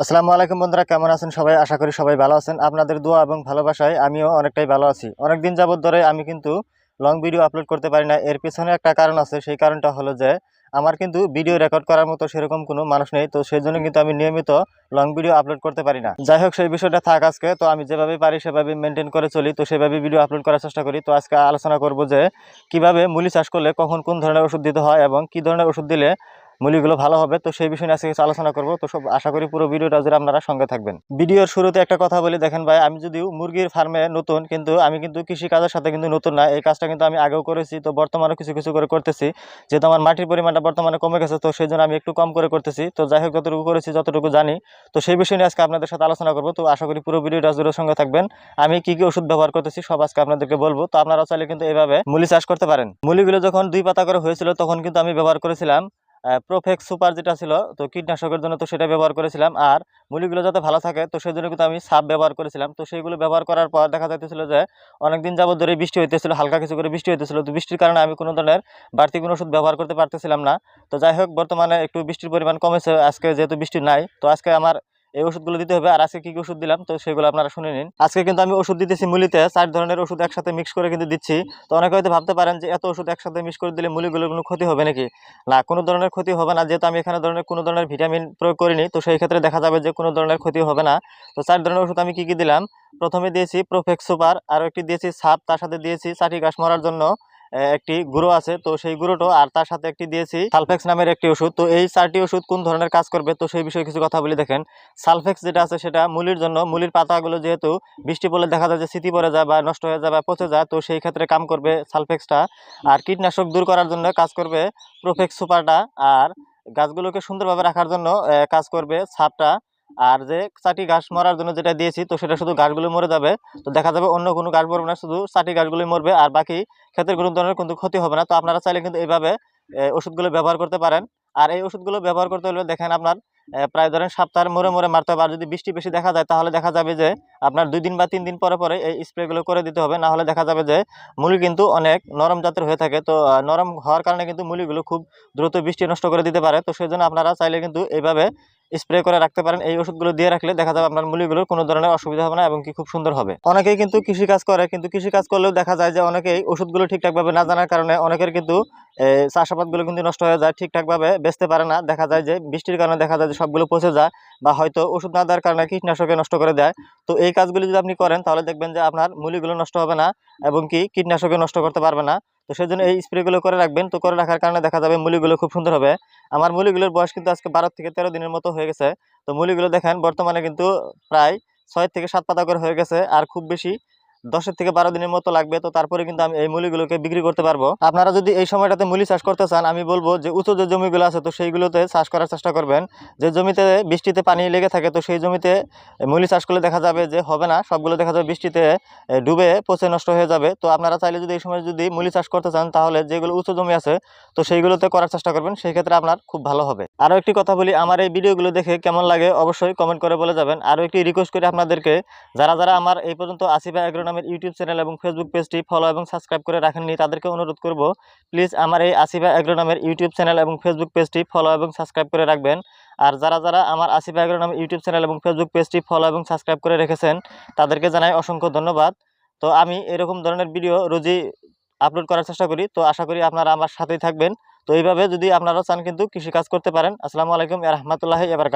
আসসালামু আলাইকুম বন্ধুরা, কেমন আছেন সবাই? আশা করি সবাই ভালো আছেন। আপনাদের দোয়া এবং ভালোবাসায় আমিও অনেকটাই ভালো আছি। অনেকদিন যাবত ধরে আমি কিন্তু লং ভিডিও আপলোড করতে পারি না। এর পিছনে একটা কারণ আছে, সেই কারণটা হলো যে, আমার কিন্তু ভিডিও রেকর্ড করার মতো সেরকম কোনো মানুষ নেই। তো সেই জন্য কিন্তু আমি নিয়মিত লং ভিডিও আপলোড করতে পারি না। যাই হোক, সেই বিষয়টা থাক আজকে। তো আমি যেভাবে পারি, সেভাবে মেনটেন করে চলি। তো সেভাবে ভিডিও আপলোড করার চেষ্টা করি। তো আজকে আলোচনা করব যে, কীভাবে মুলি চাষ করলে কখন কোন ধরনের ওষুধ দিতে হয় এবং কি ধরনের ওষুধ দিলে মুলিগুলো ভালো হবে, তো সেই বিষয় আজকে আলোচনা করব। তো সব আশা করি পুরো ভিডিওটা জুড়ে আপনারা সঙ্গে থাকবেন। ভিডিওর শুরুতে একটা কথা বলি, দেখেন ভাই, আমি যদিও মুরগির ফার্মে নতুন, কিন্তু আমি কিন্তু কৃষি কাজের সাথে কিন্তু নতুন না। এই কাজটা কিন্তু আমি আগেও করেছি, তো বর্তমানে কিছু কিছু করে করতেছি। যেহেতু আমার মাটির পরিমাণটা বর্তমানে কমে গেছে, তো সেই জন্য আমি একটু কম করে করতেছি। তো যাই হোক, যতটুকু করেছি, যতটুকু জানি। তো সেই বিষয় নিয়ে আজকে আপনাদের সাথে আলোচনা করব। তো আশা করি পুরো ভিডিওটা জুড়ে সঙ্গে থাকবেন। আমি কি কি ওষুধ ব্যবহার করতেছি, সব আজকে আপনাদেরকে বলব। তো আপনারা চাইলে কিন্তু এইভাবে মুলি চাষ করতে পারেন। মুলিগুলো যখন দুই পাতা করে হয়েছিল, তখন কিন্তু আমি ব্যবহার করেছিলাম। প্রোফেক্স সুপার যেটা ছিল, তো কীটনাশকের জন্য তো সেটা ব্যবহার করেছিলাম। আর মুলিগুলো যাতে ভালো থাকে, তো সেই জন্য কিন্তু আমি সাপ ব্যবহার করেছিলাম। তো সেইগুলো ব্যবহার করার পর দেখা যাইতেছিল যে, অনেকদিন যাবত ধরে বৃষ্টি হইতেছিল, হালকা কিছু করে বৃষ্টি হইতেছিল। তো বৃষ্টির কারণে আমি কোনো ধরনের বাড়তি কোনো ওষুধ ব্যবহার করতে পারতেছিলাম না। তো যাই হোক, বর্তমানে একটু বৃষ্টির পরিমাণ কমেছে। আজকে যেহেতু বৃষ্টি নাই, তো আজকে আমার এই ওষুধগুলো দিতে হবে। আর আজকে কি কি ওষুধ দিলাম, তো সেগুলো আপনারা শুনে নিন। আজকে কিন্তু আমি ওষুধ দিতেছি মুলিতে, চার ধরনের ওষুধ একসাথে মিক্স করে কিন্তু দিচ্ছি। তো অনেকে হয়তো ভাবতে পারেন যে, এত ওষুধ একসাথে মিক্স করে দিলে মুলিগুলোর কোনো ক্ষতি হবে নাকি? না, কোনো ধরনের ক্ষতি হবে না। যেহেতু আমি এখানে ধরনের, কোনো ধরনের ভিটামিন প্রয়োগ করিনি, তো সেই ক্ষেত্রে দেখা যাবে যে, কোনো ধরনের ক্ষতি হবে না। তো চার ধরনের ওষুধ আমি কি কি দিলাম? প্রথমে দিয়েছি প্রোফেক্স সুপার আর একটি দিয়েছি সাপ তার সাথে দিয়েছি চাটি ঘাস মরার জন্য। একটি গুঁড়ো আছে। তো সেই গুঁড়োটো আর তার সাথে একটি দিয়েছি সালফেক্স নামের একটি ওষুধ। তো এই চারটি ওষুধ কোন ধরনের কাজ করবে? তো সেই বিষয়ে কিছু কথা বলি, দেখেন। সালফেক্স যেটা আছে সেটা মুলির জন্য, মুলির পাতাগুলো যেহেতু বৃষ্টি পড়লে দেখা যায় যে স্মৃতি পড়ে যায় বা নষ্ট হয়ে যায় বা পচে যায়, তো সেই ক্ষেত্রে কাম করবে সালফেক্সটা। আর কীটনাশক দূর করার জন্য কাজ করবে প্রোফেক্স সুপারটা। আর গাছগুলোকে সুন্দরভাবে রাখার জন্য কাজ করবে সাপটা আর যে চাটি ঘাস মরার জন্য যেটা দিয়েছি, তো সেটা শুধু গাছগুলো মরে যাবে। তো দেখা যাবে অন্য কোনো গাছ মরবে না, শুধু চাটি গাছগুলোই মরবে, আর বাকি ক্ষেতের কোনো ধরনের কিন্তু ক্ষতি হবে না। তো আপনারা চাইলে কিন্তু এইভাবে ওষুধগুলো ব্যবহার করতে পারেন। আর এই ওষুধগুলো ব্যবহার করতে হলে দেখেন আপনার প্রায় ধরেন সপ্তাহের মোড়ে মোড়ে মারতে হবে। আর যদি বৃষ্টি বেশি দেখা যায়, তাহলে দেখা যাবে যে আপনার দুই দিন বা তিন দিন পরে পরে এই স্প্রেগুলো করে দিতে হবে। না হলে দেখা যাবে যে মুলি কিন্তু অনেক নরম জাতের হয়ে থাকে। তো নরম হওয়ার কারণে কিন্তু মুলিগুলো খুব দ্রুত বৃষ্টি নষ্ট করে দিতে পারে। তো সেই জন্য আপনারা চাইলে কিন্তু এইভাবে স্প্রে করে রাখতে পারেন। এই ওষুধগুলো দিয়ে রাখলে দেখা যাবে আপনার মুলিগুলোর কোনো ধরনের অসুবিধা হবে না এবং কি খুব সুন্দর হবে। অনেকেই কিন্তু কৃষিকাজ করে, কিন্তু কৃষিকাজ করলেও দেখা যায় যে অনেকেই ওষুধগুলো ঠিকঠাকভাবে না জানার কারণে অনেকের কিন্তু চাষাবাদগুলো কিন্তু নষ্ট হয়ে যায়, ঠিকঠাকভাবে বেচতে পারে না। দেখা যায় যে বৃষ্টির কারণে দেখা যায় যে সবগুলো পচে যায় বা হয়তো ওষুধ না দেওয়ার কারণে কীটনাশকে নষ্ট করে দেয়। তো এই কাজগুলি যদি আপনি করেন, তাহলে দেখবেন যে আপনার মুলিগুলো নষ্ট হবে না এবং কি কীটনাশকে নষ্ট করতে পারবে না। তো সেই জন্য এই স্প্রেগুলো করে রাখবেন। তো করে রাখার কারণে দেখা যাবে মুলিগুলো খুব সুন্দর হবে। আমার মুলিগুলোর বয়স কিন্তু আজকে বারো থেকে তেরো দিনের মতো হয়ে গেছে। তো মুলিগুলো দেখেন, বর্তমানে কিন্তু প্রায় ছয় থেকে সাত পাতা করে হয়ে গেছে। আর খুব বেশি দশের থেকে বারো দিনের মতো লাগবে, তো তারপরে কিন্তু আমি এই মুলিগুলোকে বিক্রি করতে পারব। আপনারা যদি এই সময়টাতে মুলি চাষ করতে চান, আমি বলব যে উঁচু যে জমিগুলো আছে, তো সেইগুলোতে চাষ করার চেষ্টা করবেন। যে জমিতে বৃষ্টিতে পানি লেগে থাকে, তো সেই জমিতে মুলি চাষ করলে দেখা যাবে যে হবে না, সবগুলো দেখা যাবে বৃষ্টিতে ডুবে পচে নষ্ট হয়ে যাবে। তো আপনারা চাইলে যদি এই সময় যদি মুলি চাষ করতে চান, তাহলে যেগুলো উঁচু জমি আছে, তো সেইগুলোতে করার চেষ্টা করবেন, সেই ক্ষেত্রে আপনার খুব ভালো হবে। আরও একটি কথা বলি, আমার এই ভিডিওগুলো দেখে কেমন লাগে অবশ্যই কমেন্ট করে বলে যাবেন। আরও একটি রিকোয়েস্ট করি আপনাদেরকে, যারা যারা আমার এই পর্যন্ত আসিফা এগ্রো নামের ইউটিউব চ্যানেল এবং ফেসবুক পেজটি ফলো এবং সাবস্ক্রাইব করে রাখেননি, তাদেরকে অনুরোধ করব প্লিজ আমার এই আসিফা এগ্রো নামের ইউটিউব চ্যানেল এবং ফেসবুক পেজটি ফলো এবং সাবস্ক্রাইব করে রাখবেন। আর যারা যারা আমার আসিফা এগ্রো নামের ইউটিউব চ্যানেল এবং ফেসবুক পেজটি ফলো এবং সাবস্ক্রাইব করে রেখেছেন, তাদেরকে জানাই অসংখ্য ধন্যবাদ। তো আমি এরকম ধরনের ভিডিও রোজই আপলোড করার চেষ্টা করি, তো আশা করি আপনারা আমার সাথেই থাকবেন। তো এইভাবে যদি আপনারা চান কিন্তু কৃষিকাজ করতে পারেন। আসসালামু আলাইকুম রহমতুল্লাহ এবার